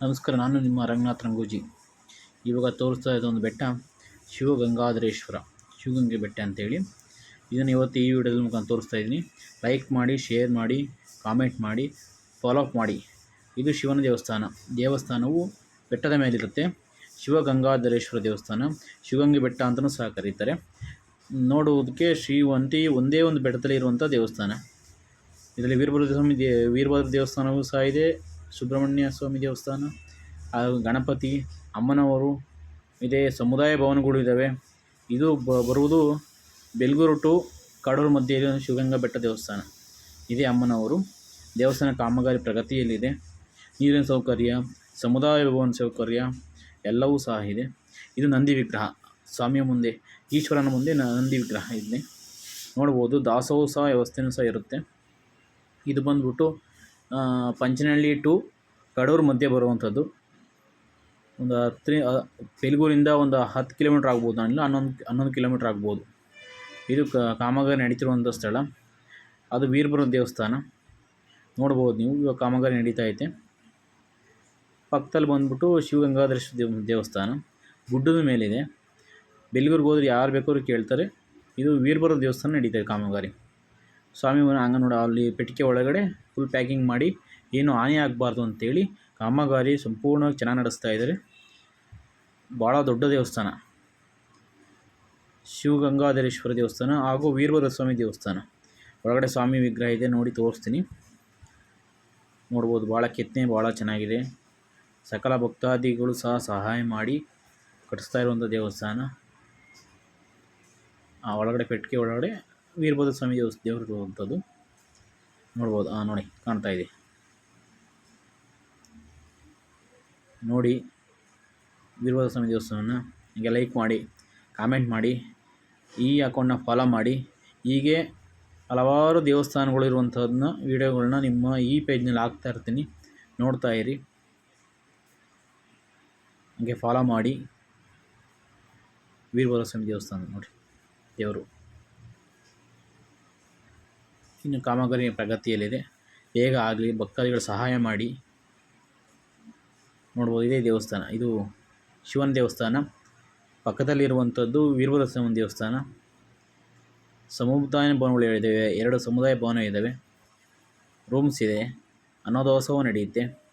ನಮಸ್ಕಾರ, ನಾನು ನಿಮ್ಮ ರಂಗನಾಥ್ ರಂಗೂಜಿ. ಇವಾಗ ತೋರಿಸ್ತಾ ಇದ್ದ ಒಂದು ಬೆಟ್ಟ, ಶಿವಗಂಗಾಧರೇಶ್ವರ, ಶಿವಗಂಗೆ ಬೆಟ್ಟ ಅಂತೇಳಿ. ಇದನ್ನು ಇವತ್ತು ಈ ವಿಡಿಯೋದ ಮುಖಾಂತರ ತೋರಿಸ್ತಾ ಇದ್ದೀನಿ. ಲೈಕ್ ಮಾಡಿ ಶೇರ್ ಮಾಡಿ ಕಾಮೆಂಟ್ ಮಾಡಿ ಫಾಲೋ ಅಪ್ ಮಾಡಿ. ಇದು ಶಿವನ ದೇವಸ್ಥಾನ. ದೇವಸ್ಥಾನವು ಬೆಟ್ಟದ ಮೇಲಿರುತ್ತೆ. ಶಿವಗಂಗಾಧರೇಶ್ವರ ದೇವಸ್ಥಾನ. ಶಿವಗಂಗೆ ಬೆಟ್ಟ ಅಂತಲೂ ಸಹ ಕರೀತಾರೆ. ನೋಡುವುದಕ್ಕೆ ಶ್ರೀವಂತಿ ಒಂದೇ ಒಂದು ಬೆಟ್ಟದಲ್ಲಿ ಇರುವಂಥ ದೇವಸ್ಥಾನ. ಇದರಲ್ಲಿ ವೀರಭದ್ರ ಸ್ವಾಮಿ ದೇ, ವೀರಭದ್ರ ದೇವಸ್ಥಾನವೂ ಸಹ ಇದೆ. ಸುಬ್ರಹ್ಮಣ್ಯ ಸ್ವಾಮಿ ದೇವಸ್ಥಾನ, ಹಾಗೂ ಗಣಪತಿ, ಅಮ್ಮನವರು, ಇದೆ ಸಮುದಾಯ ಭವನಗಳು ಇದ್ದಾವೆ. ಇದು ಬ, ಬರುವುದು ಬೆಲ್ಗೂರು ಟು ಕಡೂರು ಮಧ್ಯೆ ಶಿವಗಂಗಾ ಬೆಟ್ಟ ದೇವಸ್ಥಾನ. ಇದೇ ಅಮ್ಮನವರು ದೇವಸ್ಥಾನ ಕಾಮಗಾರಿ ಪ್ರಗತಿಯಲ್ಲಿದೆ. ನೀರಿನ ಸೌಕರ್ಯ, ಸಮುದಾಯ ಭವನ ಸೌಕರ್ಯ ಎಲ್ಲವೂ ಸಹ ಇದೆ. ಇದು ನಂದಿ ವಿಗ್ರಹ. ಸ್ವಾಮಿಯ ಮುಂದೆ, ಈಶ್ವರನ ಮುಂದೆ ನಂದಿ ವಿಗ್ರಹ ಇದೆ. ನೋಡ್ಬೋದು ದಾಸೋಹ ವ್ಯವಸ್ಥೆಯೂ ಸಹ ಇರುತ್ತೆ. ಇದು ಬಂದ್ಬಿಟ್ಟು ಪಂಚನಹಳ್ಳಿ ಟು ಕಡೂರು ಮಧ್ಯೆ ಬರುವಂಥದ್ದು. ಒಂದು ಹತ್ತು ಪೆಲ್ಗೂರಿಂದ ಒಂದು ಹತ್ತು ಕಿಲೋಮೀಟ್ರ್ ಆಗ್ಬೋದು ಇಲ್ಲ ಹನ್ನೊಂದು ಹನ್ನೊಂದು ಕಿಲೋಮೀಟ್ರ್ ಆಗ್ಬೋದು. ಇದು ಕಾಮಗಾರಿ ನಡೀತಿರುವಂಥ ಸ್ಥಳ. ಅದು ವೀರಭದ್ರ ದೇವಸ್ಥಾನ. ನೋಡ್ಬೋದು ನೀವು, ಇವಾಗ ಕಾಮಗಾರಿ ನಡೀತಾ ಐತೆ. ಪಕ್ಕದಲ್ಲಿ ಬಂದ್ಬಿಟ್ಟು ಶಿವಗಂಗಾಧರೇಶ್ವರ ದೇವ, ದೇವಸ್ಥಾನ. ಗುಡ್ಡದ ಮೇಲಿದೆ. ಬೆಲ್ಗೂರಿಗೆ ಹೋದ್ರೆ ಯಾರು ಬೇಕಾದ್ರೂ ಕೇಳ್ತಾರೆ. ಇದು ವೀರಭದ್ರ ದೇವಸ್ಥಾನ ನಡೀತಾ ಇದೆ ಕಾಮಗಾರಿ. ಸ್ವಾಮಿ ಹಂಗೆ ನೋಡಿ ಅಲ್ಲಿ ಪೆಟ್ಟಿಗೆ ಒಳಗಡೆ ಫುಲ್ ಪ್ಯಾಕಿಂಗ್ ಮಾಡಿ ಏನು ಹಾನಿ ಆಗಬಾರ್ದು ಅಂತೇಳಿ ಕಾಮಗಾರಿ ಸಂಪೂರ್ಣವಾಗಿ ಚೆನ್ನಾಗಿ ನಡೆಸ್ತಾ ಇದ್ದಾರೆ. ಭಾಳ ದೊಡ್ಡ ದೇವಸ್ಥಾನ. ಶಿವಗಂಗಾಧರೇಶ್ವರ ದೇವಸ್ಥಾನ ಹಾಗೂ ವೀರಭದ್ರ ಸ್ವಾಮಿ ದೇವಸ್ಥಾನ. ಒಳಗಡೆ ಸ್ವಾಮಿ ವಿಗ್ರಹ ಇದೆ, ನೋಡಿ ತೋರಿಸ್ತೀನಿ. ನೋಡ್ಬೋದು ಭಾಳ ಕೆತ್ತನೆ ಭಾಳ ಚೆನ್ನಾಗಿದೆ. ಸಕಲ ಭಕ್ತಾದಿಗಳು ಸಹ ಸಹಾಯ ಮಾಡಿ ಕಟ್ಟಿಸ್ತಾ ಇರುವಂಥ ದೇವಸ್ಥಾನ. ಆ ಒಳಗಡೆ ಪೆಟ್ಟಿಗೆ ಒಳಗಡೆ ವೀರಭದ್ರ ಸ್ವಾಮಿ ದೇವಸ್ ದೇವರಿರುವಂಥದ್ದು ನೋಡ್ಬೋದು. ಹಾಂ ನೋಡಿ, ಕಾಣ್ತಾ ಇದೆ. ನೋಡಿ, ವೀರಭದ್ರ ಸ್ವಾಮಿ ದೇವಸ್ಥಾನವನ್ನು ಹೀಗೆ ಲೈಕ್ ಮಾಡಿ ಕಾಮೆಂಟ್ ಮಾಡಿ, ಈ ಅಕೌಂಟ್ನ ಫಾಲೋ ಮಾಡಿ, ಹೀಗೆ ಹಲವಾರು ದೇವಸ್ಥಾನಗಳು ಇರುವಂಥದ್ದನ್ನ ವೀಡಿಯೋಗಳನ್ನ ನಿಮ್ಮ ಈ ಪೇಜ್ನಲ್ಲಿ ಹಾಕ್ತಾ ಇರ್ತೀನಿ. ನೋಡ್ತಾ ಇರಿ. ಹಾಗೆ ಫಾಲೋ ಮಾಡಿ, ವೀರಭದ್ರ ಸ್ವಾಮಿ ದೇವಸ್ಥಾನ, ನೋಡಿ, ದೇವರು. ಇನ್ನು ಕಾಮಗಾರಿ ಪ್ರಗತಿಯಲ್ಲಿದೆ. ಬೇಗ ಆಗಲಿ, ಭಕ್ತಾದಿಗಳು ಸಹಾಯ ಮಾಡಿ. ನೋಡ್ಬೋದು, ಇದೇ ದೇವಸ್ಥಾನ. ಇದು ಶಿವನ ದೇವಸ್ಥಾನ. ಪಕ್ಕದಲ್ಲಿರುವಂಥದ್ದು ವೀರಭದ್ರ ಸ್ವಾಮಿ ದೇವಸ್ಥಾನ. ಸಮುದಾಯ ಭವನಗಳು ಇದ್ದಾವೆ. ಎರಡು ಸಮುದಾಯ ಭವನ ಇದ್ದಾವೆ. ರೂಮ್ಸ್ ಇದೆ. ಅನ್ನೋದೋತ್ಸವ ನಡೆಯುತ್ತೆ.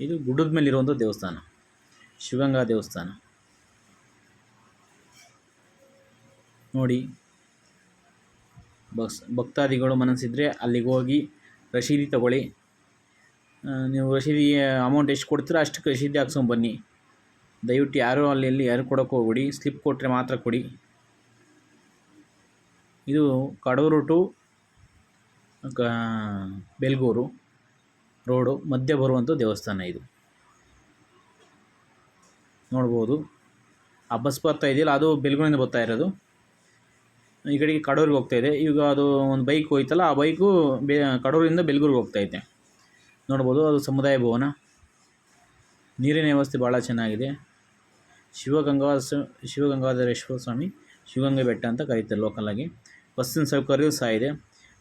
ಇದು ಗುಡ್ಡದ ಮೇಲಿರುವಂಥ ದೇವಸ್ಥಾನ. ಶಿವಗಂಗಾ ದೇವಸ್ಥಾನ. ನೋಡಿ ಬಸ್ ಭಕ್ತಾದಿಗಳು ಮನಸ್ಸಿದ್ದರೆ ಅಲ್ಲಿಗೆ ಹೋಗಿ ರಶೀದಿ ತಗೊಳ್ಳಿ. ನೀವು ರಶೀದಿ ಅಮೌಂಟ್ ಎಷ್ಟು ಕೊಡ್ತೀರೋ ಅಷ್ಟಕ್ಕೆ ರಸೀದಿ ಹಾಕ್ಸ್ಕೊಂಡು ಬನ್ನಿ. ದಯವಿಟ್ಟು ಯಾರೂ ಅಲ್ಲಿ ಇಲ್ಲಿ ಯಾರು ಕೊಡೋಕೆ ಹೋಗ್ಬಿಡಿ. ಸ್ಲಿಪ್ ಕೊಟ್ಟರೆ ಮಾತ್ರ ಕೊಡಿ. ಇದು ಕಡೂರು ಟು, ಕ, ಬೆಲ್ಗೂರು ರೋಡು, ಮಧ್ಯೆ ಬರುವಂಥ ದೇವಸ್ಥಾನ ಇದು. ನೋಡ್ಬೋದು. ಆ ಬಸ್ ಬರ್ತಾ ಇದೆಯಲ್ಲ, ಅದು ಬೆಲ್ಗೂರಿಂದ ಬರ್ತಾ ಇರೋದು. ಈ ಕಡೆಗೆ ಕಡೂರಿಗೆ ಹೋಗ್ತಾ ಇದೆ. ಈಗ ಅದು ಒಂದು ಬೈಕ್ ಹೋಯ್ತಲ್ಲ, ಆ ಬೈಕು ಬೆ, ಕಡೂರಿಂದ ಬೆಲ್ಗೂರಿಗೆ ಹೋಗ್ತೈತೆ ನೋಡ್ಬೋದು, ಅದು ಸಮುದಾಯ ಭವನ. ನೀರಿನ ವ್ಯವಸ್ಥೆ ಭಾಳ ಚೆನ್ನಾಗಿದೆ. ಶಿವಗಂಗಾ ಶಿವಗಂಗಾಧರೇಶ್ವರ ಸ್ವಾಮಿ, ಶಿವಗಂಗಾ ಬೆಟ್ಟ ಅಂತ ಕರೀತಾರೆ ಲೋಕಲಾಗಿ ಬಸ್ಸಿನ ಸೌಕರ್ಯವೂ ಸಹ ಇದೆ.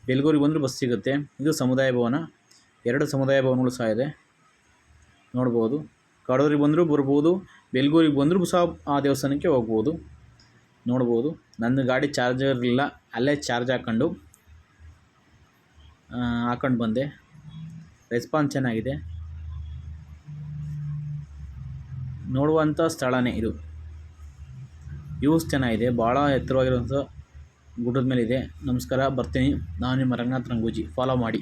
ಬೆಲ್ಗೂರಿಗೆ ಬಂದರೂ ಬಸ್ ಸಿಗುತ್ತೆ. ಇದು ಸಮುದಾಯ ಭವನ. ಎರಡು ಸಮುದಾಯ ಭವನಗಳು ಸಹ ಇದೆ. ನೋಡ್ಬೋದು. ಕಡೂರಿಗೆ ಬಂದರೂ ಬರ್ಬೋದು. ಬೆಲ್ಗೂರಿಗೆ ಬಂದರೂ ಸಹ ಆ ದೇವಸ್ಥಾನಕ್ಕೆ ಹೋಗ್ಬೋದು. ನೋಡ್ಬೋದು. ನನ್ನ ಗಾಡಿ ಚಾರ್ಜರ್ ಇಲ್ಲ. ಅಲ್ಲೇ ಚಾರ್ಜ್ ಹಾಕ್ಕೊಂಡು ಹಾಕ್ಕೊಂಡು ಬಂದೆ. ರೆಸ್ಪಾನ್ಸ್ ಚೆನ್ನಾಗಿದೆ. ನೋಡುವಂಥ ಸ್ಥಳನೇ ಇದು. ವ್ಯೂಸ್ ಚೆನ್ನಾಗಿದೆ. ಭಾಳ ಎತ್ತರವಾಗಿರುವಂಥ ಗುಡ್ಡದ ಮೇಲಿದೆ. ನಮಸ್ಕಾರ, ಬರ್ತೀನಿ. ನಾನು ನಿಮ್ಮ ರಂಗನಾಥ್ ರಂಗೂಜಿ. ಫಾಲೋ ಮಾಡಿ.